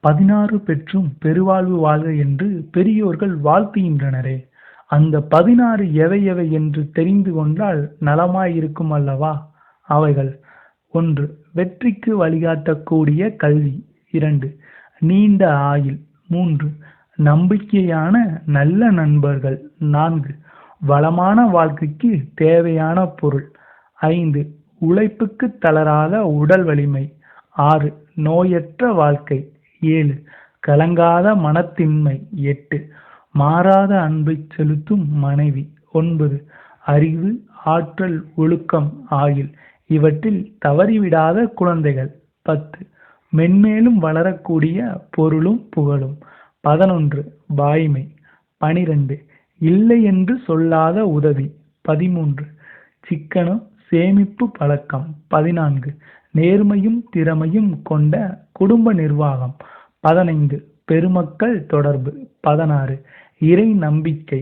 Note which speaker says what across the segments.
Speaker 1: பதினாறு பெற்றும் பெருவாழ்வு வாழ்க என்று பெரியோர்கள் வாழ்த்துகின்றனரே. அந்த பதினாறு எவை எவை என்று தெரிந்து கொண்டால் நலமாயிருக்கும் அல்லவா? அவைகள் ஒன்று வெற்றிக்கு வழிகாட்டக்கூடிய கல்வி. இரண்டு நீண்ட ஆயுள். மூன்று நம்பிக்கையான நல்ல நண்பர்கள். நான்கு வளமான வாழ்க்கைக்கு தேவையான பொருள். ஐந்து உழைப்புக்கு தளராத உடல் வலிமை. ஆறு நோயற்ற வாழ்க்கை. ஏழு. கலங்காத மனத்தின்மை எட்டு. மாறாத அன்பை செலுத்தும் மனைவி ஒன்பது. அறிவு ஆற்றல் ஒழுக்கம் ஆகில் இவற்றில் தவறிவிடாத குழந்தைகள் பத்து. மென்மேலும் வளரக்கூடிய பொருளும் புகழும். பதினொன்று. வாய்மை. பனிரெண்டு. இல்லை என்று சொல்லாத உதவி பதிமூன்று. சிக்கனம் சேமிப்பு பழக்கம். பதினான்கு. நேர்மையும் திறமையும் கொண்ட குடும்ப நிர்வாகம். பதினைந்து. பெருமக்கள் தொடர்பு. பதினாறு. இறை நம்பிக்கை.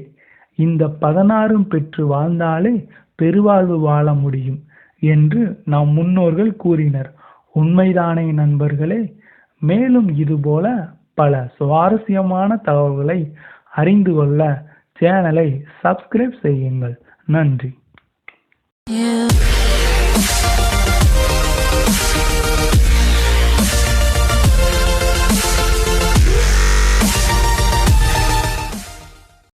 Speaker 1: இந்த பதினாறும் பெற்று வாழ்ந்தாலே பெருவாழ்வு வாழ முடியும் என்று நம் முன்னோர்கள் கூறினர். உண்மைதானே நண்பர்களே? மேலும் இதுபோல பல சுவாரஸ்யமான தகவல்களை அறிந்து கொள்ள சேனலை சப்ஸ்கிரைப் செய்யுங்கள். நன்றி.